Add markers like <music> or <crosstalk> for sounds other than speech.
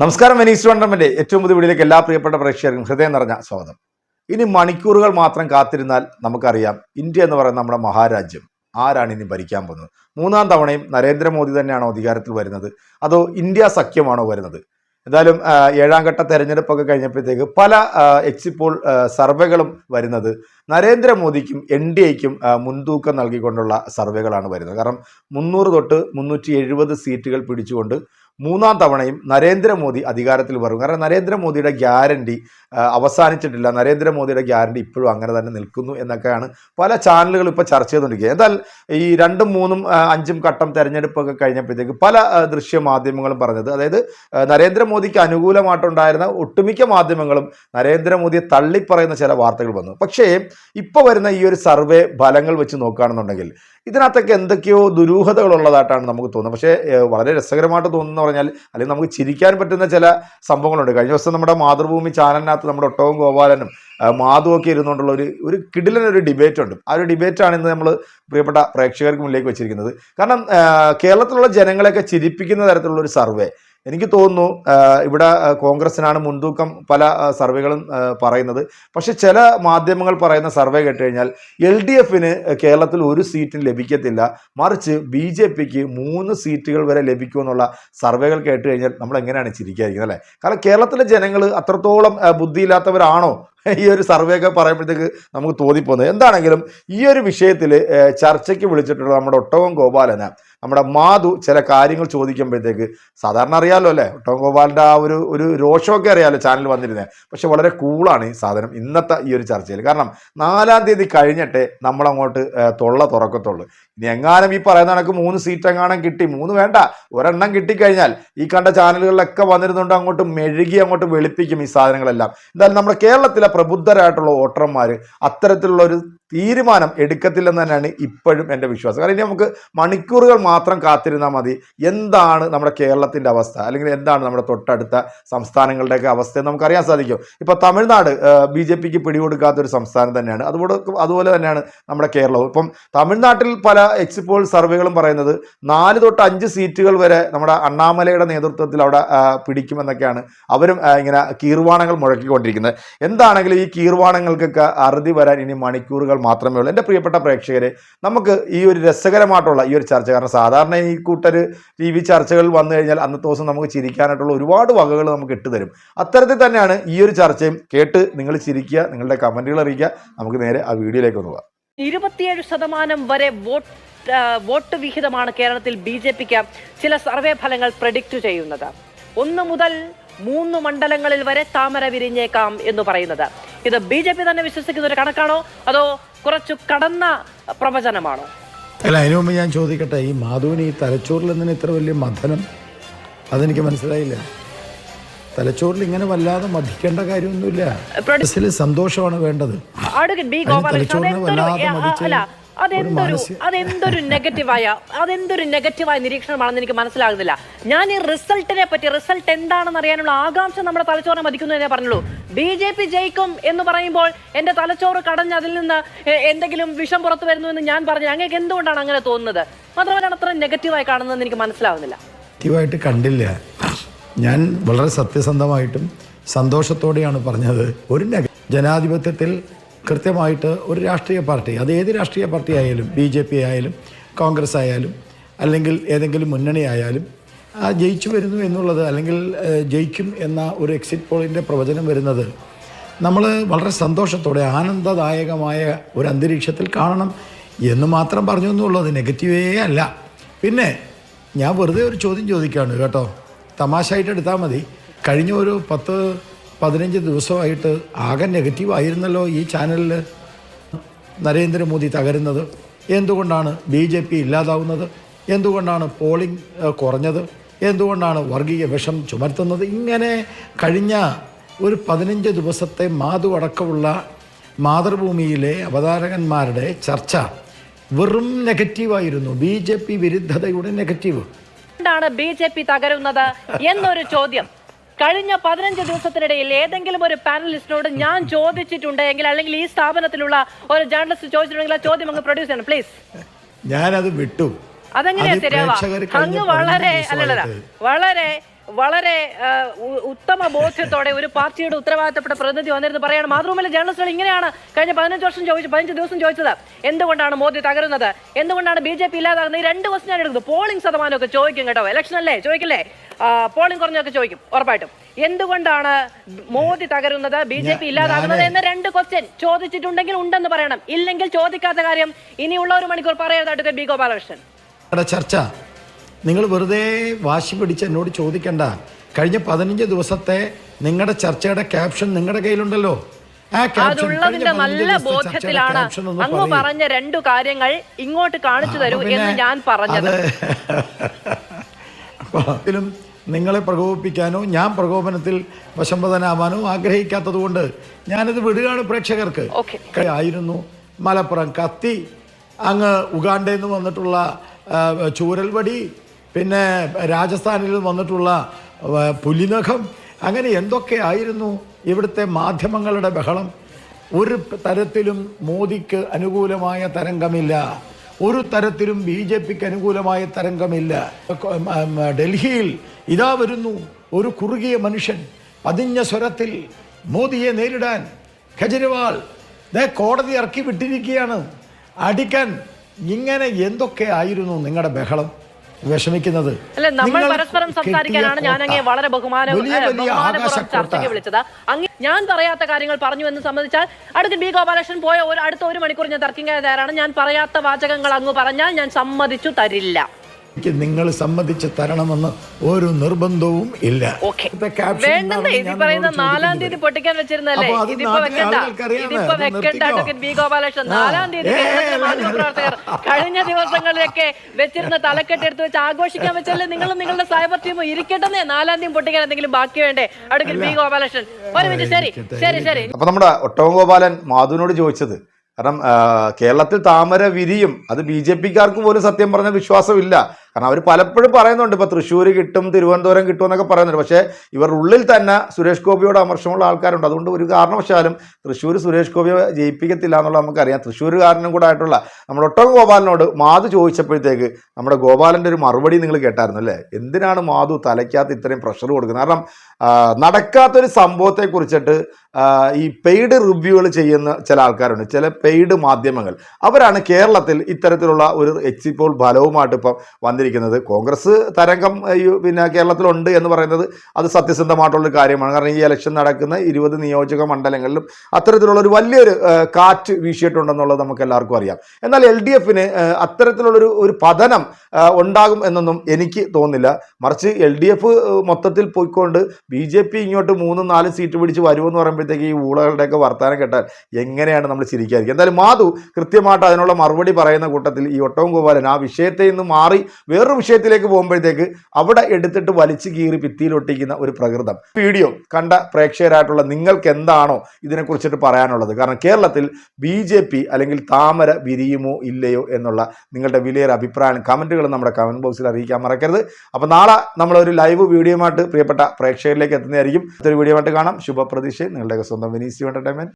നമസ്കാരം Venice tournament ഏറ്റവും പുതിയ വീഡിയോയിലേക്ക് എല്ലാ പ്രിയപ്പെട്ട പ്രേക്ഷകർക്കും ഹൃദയം നിറഞ്ഞ സ്വാഗതം. ഇനി മണിക്കൂറുകൾ മാത്രം കാത്തിരുന്നാൽ നമുക്കറിയാം ഇന്ത്യ എന്ന് പറയുന്ന നമ്മുടെ മഹാരാജ്യം ആരാണ് ഇനി ഭരിക്കാൻ പോകുന്നത്? മൂന്നാം തവണയും നരേന്ദ്രമോദി തന്നെയാണോ അധികാരത്തിൽ വരുന്നത്? അതോ ഇന്ത്യ സഖ്യമാണോ വരുന്നത്? എന്തായാലും ഏഴാം ഘട്ട തെരഞ്ഞെടുപ്പൊക്കെ കഴിഞ്ഞപ്പോഴത്തേക്ക് പല എക്സിറ്റ് പോൾ സർവേകളും വരുന്നത് നരേന്ദ്രമോദിക്കും എൻ ഡി എക്കും മുൻതൂക്കം നൽകിക്കൊണ്ടുള്ള സർവേകളാണ് വരുന്നത്. കാരണം മുന്നൂറ് തൊട്ട് മുന്നൂറ്റി എഴുപത് സീറ്റുകൾ പിടിച്ചുകൊണ്ട് മൂന്നാം തവണയും നരേന്ദ്രമോദി അധികാരത്തിൽ വരും. കാരണം നരേന്ദ്രമോദിയുടെ ഗ്യാരണ്ടി അവസാനിച്ചിട്ടില്ല. നരേന്ദ്രമോദിയുടെ ഗ്യാരണ്ടി ഇപ്പോഴും അങ്ങനെ തന്നെ നിൽക്കുന്നു എന്നൊക്കെയാണ് പല ചാനലുകളും ഇപ്പോൾ ചർച്ച ചെയ്തുകൊണ്ടിരിക്കുക എന്നാൽ ഈ രണ്ടും മൂന്നും അഞ്ചും ഘട്ടം തെരഞ്ഞെടുപ്പൊക്കെ കഴിഞ്ഞപ്പോഴത്തേക്ക് പല ദൃശ്യ മാധ്യമങ്ങളും പറഞ്ഞത്. അതായത് നരേന്ദ്രമോദിക്ക് അനുകൂലമായിട്ടുണ്ടായിരുന്ന ഒട്ടുമിക്ക മാധ്യമങ്ങളും നരേന്ദ്രമോദിയെ തള്ളിപ്പറയുന്ന ചില വാർത്തകൾ വന്നു. പക്ഷേ ഇപ്പോൾ വരുന്ന ഈ ഒരു സർവേ ഫലങ്ങൾ വെച്ച് നോക്കുകയാണെന്നുണ്ടെങ്കിൽ ഇതിനകത്തൊക്കെ എന്തൊക്കെയോ ദുരൂഹതകളുള്ളതായിട്ടാണ് നമുക്ക് തോന്നുന്നത്. പക്ഷേ വളരെ രസകരമായിട്ട് തോന്നുന്നു പറഞ്ഞാൽ അല്ലെങ്കിൽ നമുക്ക് ചിരിക്കാൻ പറ്റുന്ന ചില സംഭവങ്ങളുണ്ട്. കഴിഞ്ഞ ദിവസം നമ്മുടെ മാതൃഭൂമി ചാനലിനകത്ത് നമ്മുടെ ഒട്ടവും ഗോപാലനും മാധുവൊക്കെ മാധവും ഇരുന്നുകൊണ്ടുള്ള ഒരു ഒരു കിടിലൻ ഒരു ഡിബേറ്റ് ഉണ്ട്. ആ ഒരു ഡിബേറ്റാണ് ഇന്ന് നമ്മൾ പ്രിയപ്പെട്ട പ്രേക്ഷകർക്ക് മുന്നിലേക്ക് വെച്ചിരിക്കുന്നത്. കാരണം കേരളത്തിലുള്ള ജനങ്ങളെയൊക്കെ ചിരിപ്പിക്കുന്ന തരത്തിലുള്ള ഒരു സർവേ എനിക്ക് തോന്നുന്നു ഇവിടെ കോൺഗ്രസിനാണ് മുൻതൂക്കം പല സർവേകളും പറയുന്നത്. പക്ഷെ ചില മാധ്യമങ്ങൾ പറയുന്ന സർവേ കേട്ട് കഴിഞ്ഞാൽ എൽ ഡി എഫിന് കേരളത്തിൽ ഒരു സീറ്റും ലഭിക്കത്തില്ല. മറിച്ച് ബി ജെ പിക്ക് മൂന്ന് സീറ്റുകൾ വരെ ലഭിക്കുമെന്നുള്ള സർവേകൾ കേട്ട് കഴിഞ്ഞാൽ നമ്മൾ എങ്ങനെയാണ് ചിരിക്കാതിരിക്കുന്നത് അല്ലേ? കാരണം കേരളത്തിലെ ജനങ്ങൾ അത്രത്തോളം ബുദ്ധിയില്ലാത്തവരാണോ? ഈ ഒരു സർവേ ഒക്കെ പറയുമ്പോഴത്തേക്ക് നമുക്ക് തോന്നിപ്പോകുന്നത്. എന്താണെങ്കിലും ഈ ഒരു വിഷയത്തിൽ ചർച്ചയ്ക്ക് വിളിച്ചിട്ടുള്ള നമ്മുടെ ഒട്ടകം ഗോപാലന് നമ്മുടെ മാധു ചില കാര്യങ്ങൾ ചോദിക്കുമ്പോഴത്തേക്ക് സാധാരണ അറിയാമല്ലോ അല്ലേ? ഒട്ടകം ഗോപാലിന്റെ ആ ഒരു ഒരു രോഷമൊക്കെ അറിയാമല്ലോ ചാനൽ വന്നിരുന്നത് പക്ഷെ വളരെ കൂളാണ് ഈ സാധനം ഇന്നത്തെ ഈ ഒരു ചർച്ചയിൽ. കാരണം നാലാം തീയതി കഴിഞ്ഞിട്ടേ നമ്മളങ്ങോട്ട് തൊള്ള തുറക്കത്തുള്ളൂ. ഇനി എങ്ങാനും ഈ പറയുന്ന കണക്ക് മൂന്ന് സീറ്റ് എങ്ങാനും കിട്ടി. മൂന്ന് വേണ്ട. ഒരെണ്ണം കിട്ടിക്കഴിഞ്ഞാൽ ഈ കണ്ട ചാനലുകളിലൊക്കെ വന്നിരുന്നുകൊണ്ട് അങ്ങോട്ട് മെഴുകി അങ്ങോട്ട് വെളുപ്പിക്കും ഈ സാധനങ്ങളെല്ലാം. എന്തായാലും നമ്മുടെ കേരളത്തിലെ പ്രബുദ്ധരായിട്ടുള്ള വോട്ടർമാർ അത്തരത്തിലുള്ള ഒരു തീരുമാനം എടുക്കത്തില്ലെന്ന് തന്നെയാണ് ഇപ്പോഴും എന്റെ വിശ്വാസം. കാരണം ഇനി നമുക്ക് മണിക്കൂറുകൾ മാത്രം കാത്തിരുന്നാൽ മതി. എന്താണ് നമ്മുടെ കേരളത്തിന്റെ അവസ്ഥ? അല്ലെങ്കിൽ എന്താണ് നമ്മുടെ തൊട്ടടുത്ത സംസ്ഥാനങ്ങളുടെയൊക്കെ അവസ്ഥ നമുക്കറിയാൻ സാധിക്കും. ഇപ്പോൾ തമിഴ്നാട് ബി ജെ പിക്ക് പിടികൊടുക്കാത്തൊരു സംസ്ഥാനം തന്നെയാണ്. അതുപോലെ അതുപോലെ തന്നെയാണ് നമ്മുടെ കേരളവും. ഇപ്പം തമിഴ്നാട്ടിൽ പല എക്സിപ്പോൾ സർവേകളും പറയുന്നത് നാല് തൊട്ട് അഞ്ച് സീറ്റുകൾ വരെ നമ്മുടെ അണ്ണാമലയുടെ നേതൃത്വത്തിൽ അവിടെ പിടിക്കുമെന്നൊക്കെയാണ് അവരും ഇങ്ങനെ കീർവാണങ്ങൾ മുഴക്കിക്കൊണ്ടിരിക്കുന്നത്. എന്താണെങ്കിലും ഈ കീർവാണങ്ങൾക്കൊക്കെ അറുതി വരാൻ ഇനി മണിക്കൂറുകൾ മാത്രമേ ഉള്ളൂ. എന്റെ പ്രിയപ്പെട്ട പ്രേക്ഷകരെ നമുക്ക് ഈ ഒരു രസകരമായിട്ടുള്ള ഈ ഒരു ചർച്ച കാരണം സാധാരണ ഈ കൂട്ടർ വി ചർച്ചകൾ വന്നു കഴിഞ്ഞാൽ അന്നത്തെ ദിവസം നമുക്ക് ചിരിക്കാനായിട്ടുള്ള ഒരുപാട് വകകൾ നമുക്ക് ഇട്ടുതരും അത്തരത്തിൽ തന്നെയാണ് ഈ ഒരു ചർച്ചയും കേട്ട് നിങ്ങൾ ചിരിക്കുക നിങ്ങളുടെ കമന്റുകൾ അറിയിക്കുക. നമുക്ക് നേരെ ആ വീഡിയോയിലേക്ക് ഒന്ന് പോകാം. ഇരുപത്തിയേഴ് ശതമാനം വരെ വോട്ട് വോട്ട് വിഹിതമാണ് കേരളത്തിൽ ബി ജെ പിക്ക് ചില സർവേ ഫലങ്ങൾ പ്രഡിക്റ്റ് ചെയ്യുന്നത്. ഒന്ന് മുതൽ മൂന്ന് മണ്ഡലങ്ങളിൽ വരെ താമര വിരിഞ്ഞേക്കാം എന്ന് പറയുന്നത്. ഇത് ബി ജെ പി തന്നെ വിശ്വസിക്കുന്ന ഒരു കണക്കാണോ? അതോ കുറച്ചു കടന്ന പ്രവചനമാണോ? അല്ല അതിനു മുമ്പ് ഞാൻ ചോദിക്കട്ടെ ഈ മാധുവിന് ഈ തലച്ചോറിൽ എന്തിനാ ഇത്ര വലിയ മഥനം? അതെനിക്ക് മനസ്സിലായില്ല. തലച്ചോറിൽ ഇങ്ങനെ വല്ലാതെ മതിക്കേണ്ട കാര്യമൊന്നുമില്ല. മനസ്സിൽ സന്തോഷമാണ് വേണ്ടത്. തലച്ചോറിന് വല്ലാതെ ആ, മതിച്ച് അല്ല ഒരു അതെന്തൊരു അതെന്തൊരു നെഗറ്റീവായ അതെന്തൊരു നെഗറ്റീവായ നിരീക്ഷണമാണെന്ന് എനിക്ക് മനസ്സിലാകുന്നില്ല. ഞാൻ ഈ റിസൾട്ടിനെ പറ്റി റിസൾട്ട് എന്താണെന്ന് അറിയാനുള്ള ആകാംക്ഷ നമ്മുടെ തലച്ചോറിനെ മതിക്കുന്നു എന്നേ പറഞ്ഞുള്ളൂ. ബി ജെ പി ജയിക്കും എന്ന് പറയുമ്പോൾ എന്റെ തലച്ചോറ് കടഞ്ഞ് അതിൽ നിന്ന് എന്തെങ്കിലും വിഷം പുറത്തു വരുന്നു എന്ന് ഞാൻ പറഞ്ഞു അങ്ങേക്ക് എന്തുകൊണ്ടാണ് അങ്ങനെ തോന്നുന്നത്? മാത്രമല്ല അത്ര നെഗറ്റീവായി കാണുന്നതെന്ന് എനിക്ക് മനസ്സിലാവുന്നില്ല. നെഗറ്റീവായിട്ട് കണ്ടില്ല. ഞാൻ വളരെ സത്യസന്ധമായിട്ടും സന്തോഷത്തോടെയാണ് പറഞ്ഞത്. ഒരു ജനാധിപത്യത്തിൽ കൃത്യമായിട്ട് ഒരു രാഷ്ട്രീയ പാർട്ടി അത് ഏത് രാഷ്ട്രീയ പാർട്ടി ആയാലും ബി ജെ പി ആയാലും കോൺഗ്രസ് ആയാലും അല്ലെങ്കിൽ ഏതെങ്കിലും മുന്നണി ആയാലും ജയിച്ചു വരുന്നു എന്നുള്ളത് അല്ലെങ്കിൽ ജയിക്കും എന്ന ഒരു എക്സിറ്റ് പോളിന്റെ പ്രവചനം വരുന്നത് നമ്മൾ വളരെ സന്തോഷത്തോടെ ആനന്ദദായകമായ ഒരു അന്തരീക്ഷത്തിൽ കാണണം എന്ന് മാത്രം പറഞ്ഞു എന്നുള്ളത് നെഗറ്റീവേ അല്ല. പിന്നെ ഞാൻ വെറുതെ ഒരു ചോദ്യം ചോദിക്കുകയാണ് കേട്ടോ. തമാശയായിട്ട് എടുത്താൽ മതി. കഴിഞ്ഞ ഒരു പത്ത് പതിനഞ്ച് ദിവസമായിട്ട് ആകെ നെഗറ്റീവ് ആയിരുന്നല്ലോ ഈ ചാനലിൽ നരേന്ദ്രമോദി തകരുന്നത്. എന്തുകൊണ്ടാണ് ബി ജെ പി ഇല്ലാതാവുന്നത്? എന്തുകൊണ്ടാണ് പോളിംഗ് കുറഞ്ഞത്? എന്തുകൊണ്ടാണ് വർഗീയ വിഷം ചുമർത്തുന്നത്? ഇങ്ങനെ കഴിഞ്ഞ ഒരു പതിനഞ്ച് ദിവസത്തെ മാധു അടക്കമുള്ള മാതൃഭൂമിയിലെ അവതാരകന്മാരുടെ ചർച്ച വെറും നെഗറ്റീവായിരുന്നു. ബി ജെ പി വിരുദ്ധതയുടെ നെഗറ്റീവ്. എന്താണ് ബി ജെ പി തകരുന്നത് എന്നൊരു ചോദ്യം. കഴിഞ്ഞ പതിനഞ്ച് ദിവസത്തിനിടയിൽ ഏതെങ്കിലും ഒരു പാനലിസ്റ്റിനോട് ഞാൻ ചോദിച്ചിട്ടുണ്ട് എങ്കിൽ അല്ലെങ്കിൽ ഈ സ്ഥാപനത്തിലുള്ള ഒരു ജേർണലിസ്റ്റ് ചോദിച്ചിട്ടുണ്ടെങ്കിൽ ആ ചോദ്യം അങ്ങ് പ്രൊഡ്യൂസ് ചെയ്യണം പ്ലീസ്. ഞാനത് വിട്ടു. അതെങ്ങനെയാ അത് ശരിയാവാ അങ്ങ് വളരെ അല്ലല്ല വളരെ വളരെ ഉത്തമ ബോധ്യത്തോടെ ഒരു പാർട്ടിയുടെ ഉത്തരവാദിത്തപ്പെട്ട പ്രതിനിധി വന്നിരുന്ന് പറയാണ് മാതൃഭൂമിയിലെ ജേർണലിസ്റ്റുകൾ ഇങ്ങനെയാണ് കഴിഞ്ഞ പതിനഞ്ച് വർഷം ചോദിച്ചു പതിനഞ്ച് ദിവസം ചോദിച്ചത്. എന്തുകൊണ്ടാണ് മോദി തകരുന്നത്? എന്തുകൊണ്ടാണ് ബി ജെ പി ഇല്ലാതാകുന്നത്? ഈ രണ്ട് ദിവസം ഞാൻ എടുക്കുന്നത് പോളിംഗ് ശതമാനമൊക്കെ ചോദിക്കും കേട്ടോ. ഇലക്ഷൻ അല്ലേ? ചോദിക്കില്ലേ? പോളിംഗ് കുറഞ്ഞൊക്കെ ചോദിക്കും ഉറപ്പായിട്ടും. എന്തുകൊണ്ടാണ് മോദി തകരുന്നത് ബി ജെ പി ഇല്ലാതാകുന്നത് എന്ന രണ്ട് ക്വസ്റ്റ്യൻ ചോദിച്ചിട്ടുണ്ടെങ്കിൽ ഉണ്ടെന്ന് പറയണം. ഇല്ലെങ്കിൽ ചോദിക്കാത്ത കാര്യം ഇനിയുള്ള ഒരു മണിക്കൂർ പറയരുത് അഡ്വക്കേറ്റ് ബി ഗോപാലകൃഷ്ണൻ. നിങ്ങളുടെ ചർച്ച. നിങ്ങൾ വെറുതെ വാശി പിടിച്ച് എന്നോട് ചോദിക്കണ്ട. കഴിഞ്ഞ പതിനഞ്ച് ദിവസത്തെ നിങ്ങളുടെ ചർച്ചയുടെ ക്യാപ്ഷൻ നിങ്ങളുടെ കയ്യിലുണ്ടല്ലോ. അതുള്ളതിന്റെ നല്ല ബോധ്യത്തിലാണ് അങ്ങ് പറഞ്ഞ രണ്ടു കാര്യങ്ങൾ ഇങ്ങോട്ട് കാണിച്ചു തരൂ എന്ന് ഞാൻ പറഞ്ഞത്. അത് <laughs> അതിലും നിങ്ങളെ പ്രകോപിപ്പിക്കാനോ ഞാൻ പ്രകോപനത്തിൽ വശംവദനാവാനോ ആഗ്രഹിക്കാത്തത് കൊണ്ട് ഞാനിത് വിടുകയാണ് പ്രേക്ഷകർക്ക്. ആയിരുന്നു മലപ്പുറം കത്തി അങ്ങ് ഉഗാണ്ടയിൽ നിന്ന് വന്നിട്ടുള്ള ചൂരൽവടി പിന്നെ രാജസ്ഥാനിൽ വന്നിട്ടുള്ള പുലിനഖം അങ്ങനെ എന്തൊക്കെയായിരുന്നു ഇവിടുത്തെ മാധ്യമങ്ങളുടെ ബഹളം? ഒരു തരത്തിലും മോദിക്ക് അനുകൂലമായ തരംഗമില്ല. ഒരു തരത്തിലും ബി ജെ പിക്ക് അനുകൂലമായ തരംഗമില്ല. ഡൽഹിയിൽ ഇതാ വരുന്നു ഒരു കുറുകിയ മനുഷ്യൻ. പതിഞ്ഞ സ്വരത്തിൽ മോദിയെ നേരിടാൻ കെജ്രിവാൾ കോടതി ഇറക്കി വിട്ടിരിക്കുകയാണ്. അടിക്കാൻ ഇങ്ങനെ എന്തൊക്കെ ആയിരുന്നു നിങ്ങളുടെ ബഹളം? വിഷമിക്കുന്നത്. അല്ല നമ്മൾ പരസ്പരം സംസാരിക്കാനാണ് ഞാൻ അങ്ങേ വളരെ ബഹുമാനപൂർവം ചർച്ചയ്ക്ക് വിളിച്ചത്. അങ്ങ് ഞാൻ പറയാത്ത കാര്യങ്ങൾ പറഞ്ഞു എന്ന് സംബന്ധിച്ചാൽ അടുത്ത ബി ഗോപാലകൃഷ്ണൻ പോയ ഒരു അടുത്ത ഒരു മണിക്കൂർ ഞാൻ തർക്കിക്കാൻ തയ്യാറാണ്. ഞാൻ പറയാത്ത വാചകങ്ങൾ അങ്ങ് പറഞ്ഞാൽ ഞാൻ സമ്മതിച്ചു തരില്ല. എനിക്ക് നിങ്ങൾ സമ്മതിച്ച് തരണമെന്ന് ഒരു നിർബന്ധവും ഇല്ല. വേണ്ടെന്ന് ഇത് പറയുന്ന നാലാം തീയതി പൊട്ടിക്കാൻ വെച്ചിരുന്നല്ലേ ഇതിപ്പോ വെക്കണ്ട. ഇതിപ്പോ വെക്കണ്ട. അഡ്വക്കേറ്റ് ബി ഗോപാലകൃഷ്ണൻ നാലാം തീയതി മാധ്യമപ്രവർത്തകർ കഴിഞ്ഞ ദിവസങ്ങളിലൊക്കെ വെച്ചിരുന്ന തലക്കെട്ട് എടുത്ത് വെച്ച് ആഘോഷിക്കാൻ വെച്ചല്ലേ നിങ്ങളും നിങ്ങളുടെ സൈബർ ടീമും ഇരിക്കട്ടെന്നേ? നാലാം തീയതി പൊട്ടിക്കാൻ എന്തെങ്കിലും ബാക്കി വേണ്ടേ? Advocate B Gopalakrishnan. ഒരു മിനിറ്റ് ശരി ശരി ശരി. അപ്പൊ നമ്മുടെ ഒട്ടവം ഗോപാലൻ മാധുവിനോട് ചോദിച്ചത് കാരണം കേരളത്തിൽ താമര വിരിയും അത് ബി ജെ പിക്കാർക്ക് പോലും സത്യം പറഞ്ഞ വിശ്വാസമില്ല. കാരണം അവർ പലപ്പോഴും പറയുന്നുണ്ട് ഇപ്പോൾ തൃശ്ശൂർ കിട്ടും തിരുവനന്തപുരം കിട്ടും എന്നൊക്കെ പറയുന്നുണ്ട്. പക്ഷേ ഇവരുടെ ഉള്ളിൽ തന്നെ സുരേഷ് ഗോപിയോട് അമർഷമുള്ള ആൾക്കാരുണ്ട്. അതുകൊണ്ട് ഒരു കാരണവശാലും തൃശ്ശൂർ സുരേഷ് ഗോപിയെ ജയിപ്പിക്കത്തില്ല എന്നുള്ളത് നമുക്കറിയാം. തൃശ്ശൂരുകാരനും കൂടെ ആയിട്ടുള്ള നമ്മുടെ ഒട്ടകം ഗോപാലനോട് മാധു ചോദിച്ചപ്പോഴത്തേക്ക് നമ്മുടെ ഗോപാലന്റെ ഒരു മറുപടി നിങ്ങൾ കേട്ടായിരുന്നു അല്ലേ? എന്തിനാണ് മാധു തലയ്ക്കകത്ത് ഇത്രയും പ്രഷർ കൊടുക്കുന്നത്? കാരണം നടക്കാത്തൊരു സംഭവത്തെ കുറിച്ചിട്ട് ഈ പെയ്ഡ് റിവ്യൂകൾ ചെയ്യുന്ന ചില ആൾക്കാരുണ്ട്. ചില പെയ്ഡ് മാധ്യമങ്ങൾ. അവരാണ് കേരളത്തിൽ ഇത്തരത്തിലുള്ള ഒരു എച്ച് പോൾ ഫലവുമായിട്ട് ഇപ്പം വന്നിരിക്കുന്നത്. കോൺഗ്രസ് തരംഗം പിന്നെ കേരളത്തിലുണ്ട് എന്ന് പറയുന്നത് അത് സത്യസന്ധമായിട്ടുള്ള കാര്യമാണ്. കാരണം ഈ ഇലക്ഷൻ നടക്കുന്ന ഇരുപത് നിയോജക മണ്ഡലങ്ങളിലും അത്തരത്തിലുള്ള ഒരു വലിയൊരു കാറ്റ് വീശിയിട്ടുണ്ടെന്നുള്ളത് നമുക്ക് എല്ലാവർക്കും അറിയാം. എന്നാൽ എൽ ഡി എഫിന് അത്തരത്തിലുള്ളൊരു ഒരു പതനം ഉണ്ടാകും എന്നൊന്നും എനിക്ക് തോന്നുന്നില്ല. മറിച്ച് എൽ ഡി എഫ് മൊത്തത്തിൽ പോയിക്കൊണ്ട് ബി ജെ പി ഇങ്ങോട്ട് മൂന്നും നാലും സീറ്റ് പിടിച്ച് വരുമെന്ന് പറയുമ്പോഴത്തേക്ക് ഈ ഊളകളുടെയൊക്കെ വർത്തമാനം കേട്ടാൽ എങ്ങനെയാണ് നമ്മൾ ചിരിക്കാതിരിക്കുക? എന്തായാലും മാധു കൃത്യമായിട്ട് അതിനുള്ള മറുപടി പറയുന്ന കൂട്ടത്തിൽ ഈ ഒട്ടവും ഗോപാലൻ ആ വിഷയത്തിൽ നിന്ന് മാറി വേറൊരു വിഷയത്തിലേക്ക് പോകുമ്പോഴത്തേക്ക് അവിടെ എടുത്തിട്ട് വലിച്ചു കീറി ഭിത്തിയിലൊട്ടിക്കുന്ന ഒരു പ്രകൃതം. വീഡിയോ കണ്ട പ്രേക്ഷകരായിട്ടുള്ള നിങ്ങൾക്ക് എന്താണോ ഇതിനെക്കുറിച്ചിട്ട് പറയാനുള്ളത്? കാരണം കേരളത്തിൽ ബി അല്ലെങ്കിൽ താമര വിരിയുമോ ഇല്ലയോ എന്നുള്ള നിങ്ങളുടെ വിലയേറെ അഭിപ്രായം കമന്റുകൾ നമ്മുടെ കമന്റ് ബോക്സിൽ അറിയിക്കാൻ മറക്കരുത്. അപ്പോൾ നാളെ നമ്മളൊരു ലൈവ് വീഡിയോയുമായിട്ട് പ്രിയപ്പെട്ട പ്രേക്ഷകരിലേക്ക് എത്തുന്നതായിരിക്കും. മറ്റൊരു വീഡിയോ ആയിട്ട് കാണാം. ശുഭപ്രതീക്ഷ. നിങ്ങളുടെയൊക്കെ സ്വന്തം വിനീസ് എന്റർടൈൻമെന്റ്